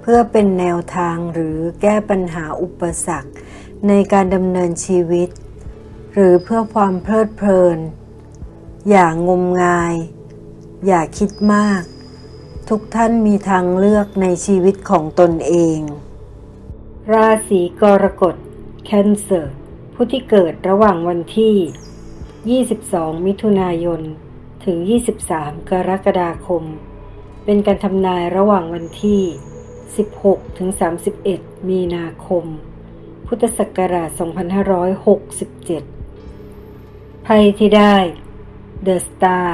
เพื่อเป็นแนวทางหรือแก้ปัญหาอุปสรรค ในการดำเนินชีวิต หรือเพื่อความเพลิดเพลิน อย่างงมงาย อย่าคิดมาก ทุกท่านมีทางเลือกในชีวิตของตนเอง ราศีกรกฎ Cancer ผู้ที่เกิดระหว่างวันที่ 22 มิถุนายน ถึง 23 กรกฎาคม เป็นการทำนายระหว่างวันที่ 16ถึง31 มีนาคม พุทธศักราช 2567ไพ่ที่ได้ The Star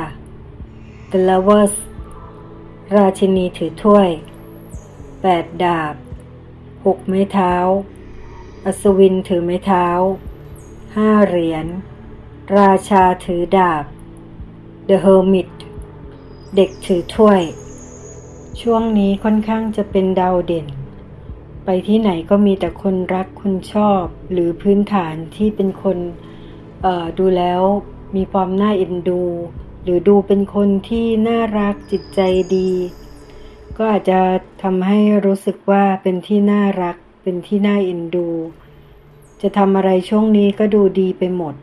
The Lovers ราชินีถือถ้วย 8 ดาบ 6 ไม้เท้า อัศวินถือไม้เท้า 5 เหรียญ ราชาถือดาบ The Hermit เด็กถือถ้วย ช่วงนี้ค่อนข้างจะเป็นดาวเด่น ไปที่ไหนก็มีแต่คนรักคนชอบ หรือพื้นฐานที่เป็นคนดูแล้วมีความน่าเอ็นดู หรือดูเป็นคนที่น่ารักจิตใจดี ก็อาจจะทำให้รู้สึกว่าเป็นที่น่ารัก เป็นที่น่าเอ็นดู จะทำอะไรช่วงนี้ก็ดูดีไปหมด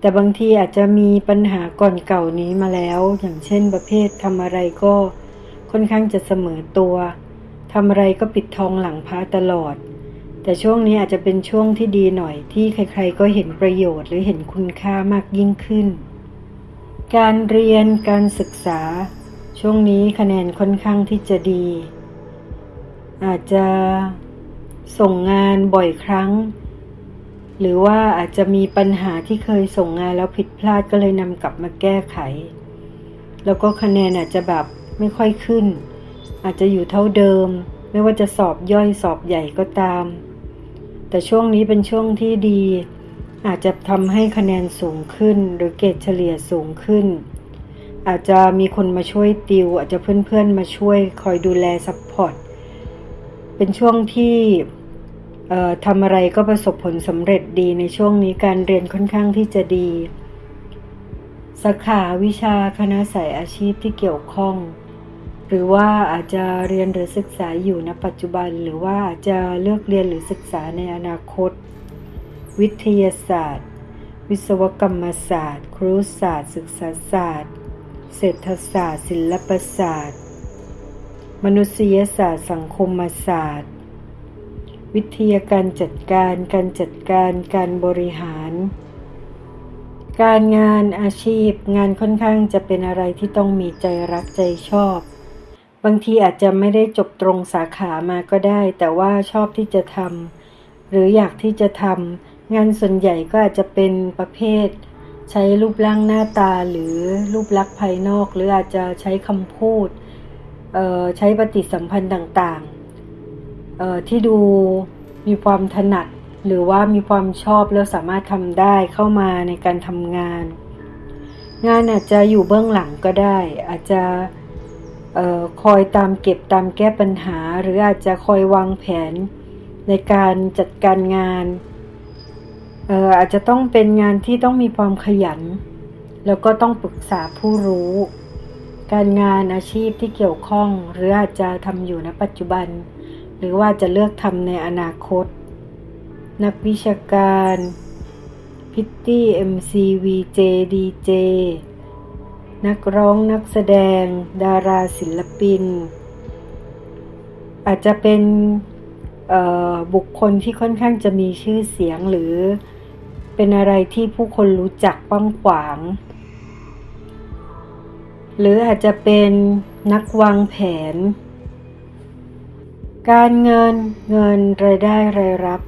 แต่บางทีอาจจะมีปัญหาก่อนเก่านี้มาแล้ว อย่างเช่นประเภททำอะไรก็ ค่อนข้างจะเสมอตัวทำอะไรก็ปิดทองหลังพระตลอด แต่ช่วงนี้อาจจะเป็นช่วงที่ดีหน่อยที่ใครๆก็เห็นประโยชน์หรือเห็นคุณค่ามากยิ่งขึ้น การเรียนการศึกษา ช่วงนี้คะแนนค่อนข้างที่จะดี อาจจะส่งงานบ่อยครั้ง หรือว่าอาจจะมีปัญหาที่เคยส่งงานแล้วผิดพลาดก็เลยนำกลับมาแก้ไข แล้วก็คะแนนอาจจะแบบ ไม่ค่อยขึ้น อาจจะอยู่เท่าเดิม ไม่ว่าจะสอบย่อยสอบใหญ่ก็ตาม แต่ช่วงนี้เป็นช่วงที่ดี อาจจะทำให้คะแนนสูงขึ้น หรือเกรดเฉลี่ยสูงขึ้น อาจจะมีคนมาช่วยติว อาจจะเพื่อนๆมาช่วยคอยดูแลซัพพอร์ตเป็นช่วงที่ทำอะไรก็ประสบผลสำเร็จดีในช่วงนี้การเรียนค่อนข้างที่จะดีสาขาวิชาคณะสายอาชีพที่เกี่ยวข้อง รือว่าอาจจะเรียนหรือศึกษาอยู่ณปัจจุบัน หรือว่าอาจจะเลือกเรียนหรือศึกษาในอนาคต วิทยาศาสตร์ วิศวกรรมศาสตร์ ครุศาสตร์ ศึกษาศาสตร์ เศรษฐศาสตร์ ศิลปศาสตร์ มนุษยศาสตร์ สังคมศาสตร์ วิทยาการจัดการ การจัดการ การบริหารการงานอาชีพงานค่อนข้างจะเป็นอะไรที่ต้องมีใจรักใจชอบ บางทีอาจจะไม่ได้จบตรงสาขามาก็ได้ แต่ว่าชอบที่จะทำหรืออยากที่จะทำงานส่วนใหญ่ก็อาจจะเป็นประเภท ใช้รูปร่างหน้าตาหรือรูปลักษณ์ภายนอก หรืออาจจะใช้คำพูดใช้ปฏิสัมพันธ์ต่างๆที่ดูมีความถนัดหรือว่ามีความชอบแล้วสามารถทำได้เข้ามาในการทำงาน งานอาจจะอยู่เบื้องหลังก็ได้ อาจจะ คอยตามเก็บตามแก้ปัญหา หรืออาจจะคอยวางแผนในการจัดการงานเอออาจจะต้องเป็นงานที่ต้องมีความขยัน แล้วก็ต้องปรึกษาผู้รู้ การงานอาชีพที่เกี่ยวข้อง หรืออาจจะทำอยู่ณปัจจุบัน หรือว่าจะเลือกทำในอนาคต นักวิชาการพิตตี้ MCV J DJ นักร้องนักแสดง ดาราศิลปิน อาจจะเป็นบุคคลที่ค่อนข้างจะมีชื่อเสียงหรือเป็นอะไรที่ผู้คนรู้จักกว้างขวาง หรืออาจจะเป็นนักวางแผน การเงินเงินรายได้รายรับ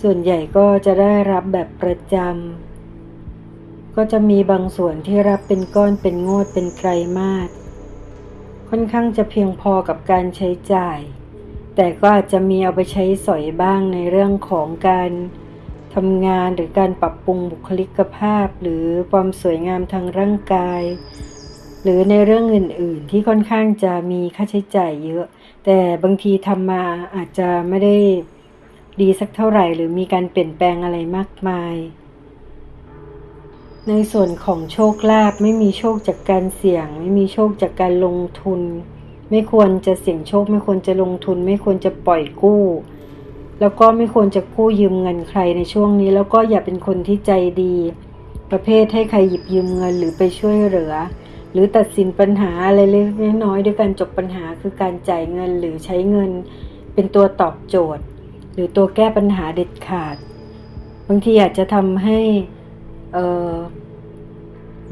ส่วนใหญ่ก็จะได้รับแบบประจำ ก็จะมีบางส่วนที่รับเป็นก้อนเป็นงวดเป็นไตรมาสค่อนข้างจะเพียงพอกับการใช้จ่าย แต่ก็อาจจะมีเอาไปใช้สอยบ้างในเรื่องของการทำงานหรือการปรับปรุงบุคลิกภาพ หรือความสวยงามทางร่างกาย หรือในเรื่องอื่น ๆ ที่ค่อนข้างจะมีค่าใช้จ่ายเยอะ แต่บางทีทำมาอาจจะไม่ได้ดีสักเท่าไหร่ หรือมีการเปลี่ยนแปลงอะไรมากมาย ในส่วนของโชคลาภไม่มีโชคจากการเสี่ยง ไม่มีโชคจากการลงทุน ไม่ควรจะเสี่ยงโชค ไม่ควรจะลงทุน ไม่ควรจะปล่อยกู้ แล้วก็ไม่ควรจะกู้ยืมเงินใครในช่วงนี้ แล้วก็อย่าเป็นคนที่ใจดี ประเภทให้ใครหยิบยืมเงินหรือไปช่วยเหลือ หรือตัดสินปัญหาอะไรเล็กน้อยด้วยการจบปัญหาคือการจ่ายเงินหรือใช้เงิน เป็นตัวตอบโจทย์ หรือตัวแก้ปัญหาเด็ดขาด บางทีอาจจะทำให้ เออ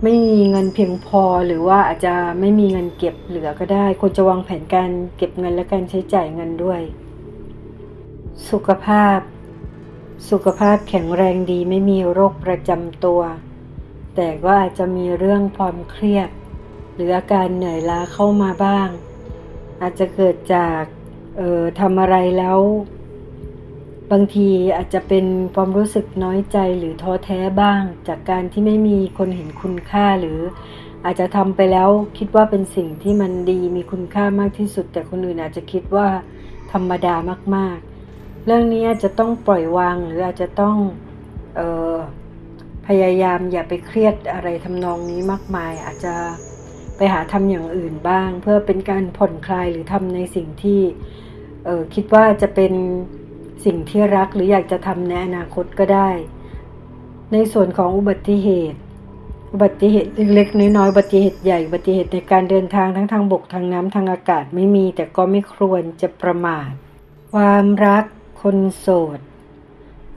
ไม่มีเงินเพียงพอหรือว่าอาจจะไม่มีเงินเก็บเหลือก็ได้ควรจะวางแผนการเก็บเงินและการใช้จ่ายเงินด้วย สุขภาพ สุขภาพแข็งแรงดีไม่มีโรคประจำตัว แต่ก็อาจจะมีเรื่องความเครียด หรืออาการเหนื่อยล้าเข้ามาบ้าง อาจจะเกิดจากเออทำอะไรแล้ว บางทีอาจจะเป็นความรู้สึกน้อยใจหรือท้อแท้บ้าง จากการที่ไม่มีคนเห็นคุณค่าหรือ อาจจะทำไปแล้วคิดว่าเป็นสิ่งที่มันดีมีคุณค่ามากที่สุด แต่คนอื่นอาจจะคิดว่าธรรมดามากๆ เรื่องนี้อาจจะต้องปล่อยวางหรืออาจจะต้องออพยายามอย่าไปเครียดอะไรทำนองนี้มากมาย อาจจะไปหาทำอย่างอื่นบ้าง เพื่อเป็นการผ่อนคลายหรือทำในสิ่งที่คิดว่าจะเป็น สิ่งที่รักหรืออยากจะทำในอนาคตก็ได้ ในส่วนของอุบัติเหตุ อุบัติเหตุเล็กๆน้อยๆอุบัติเหตุใหญ่อุบัติเหตุในการเดินทางทั้งทางบกทางน้ำทางอากาศไม่มี แต่ก็ไม่ควรจะประมาท ความรักคนโสด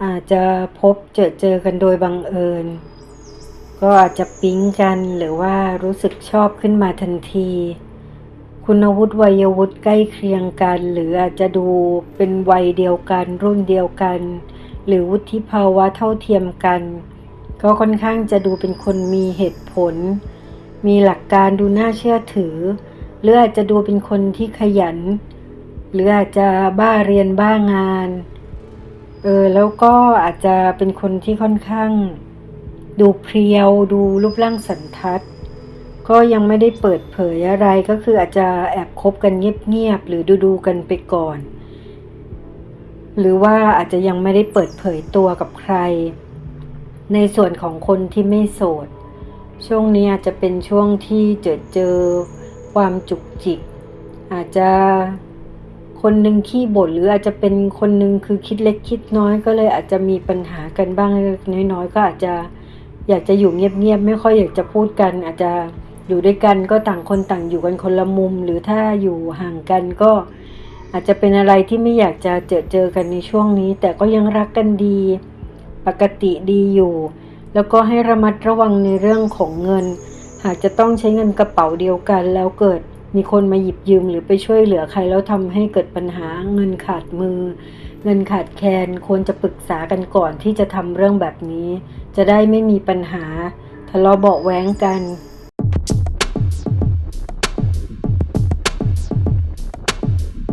อาจจะพบเจอเจอกันโดยบังเอิญ ก็อาจจะปิ๊งกันหรือว่ารู้สึกชอบขึ้นมาทันที คุณวุฒิวัยวุฒิใกล้เคียงกัน หรืออาจจะดูเป็นวัยเดียวกัน รุ่นเดียวกัน หรือวุฒิภาวะเท่าเทียมกัน ก็ค่อนข้างจะดูเป็นคนมีเหตุผล มีหลักการดูน่าเชื่อถือ หรืออาจจะดูเป็นคนที่ขยัน หรืออาจจะบ้าเรียนบ้างานเออแล้วก็อาจจะเป็นคนที่ค่อนข้าง ดูเพรียวดูรูปร่างสันทัด ก็ยังไม่ได้เปิดเผยอะไรก็คืออาจจะแอบคบกันเงียบๆหรือดูๆกันไปก่อน หรือว่าอาจจะยังไม่ได้เปิดเผยตัวกับใคร ในส่วนของคนที่ไม่โสด ช่วงนี้อาจจะเป็นช่วงที่เจอเจอความจุกจิก อาจจะคนหนึ่งขี้บ่นหรืออาจจะเป็นคนหนึ่งคือคิดเล็กคิดน้อยก็เลยอาจจะมีปัญหากันบ้างเล็กน้อยๆก็อาจจะอยากจะอยู่เงียบๆไม่ค่อยอยากจะพูดกันอาจจะ อยู่ด้วยกันก็ต่างคนต่างอยู่กันคนละมุม หรือถ้าอยู่ห่างกันก็อาจจะเป็นอะไรที่ไม่อยากจะเจอเจอกันในช่วงนี้ แต่ก็ยังรักกันดี ปกติดีอยู่ แล้วก็ให้ระมัดระวังในเรื่องของเงิน หากจะต้องใช้เงินกระเป๋าเดียวกัน แล้วเกิดมีคนมาหยิบยืมหรือไปช่วยเหลือใครแล้วทำให้เกิดปัญหาเงินขาดมือ เงินขาดแคลนควรจะปรึกษากันก่อนที่จะทำเรื่องแบบนี้ จะได้ไม่มีปัญหาทะเลาะเบาะแว้งกัน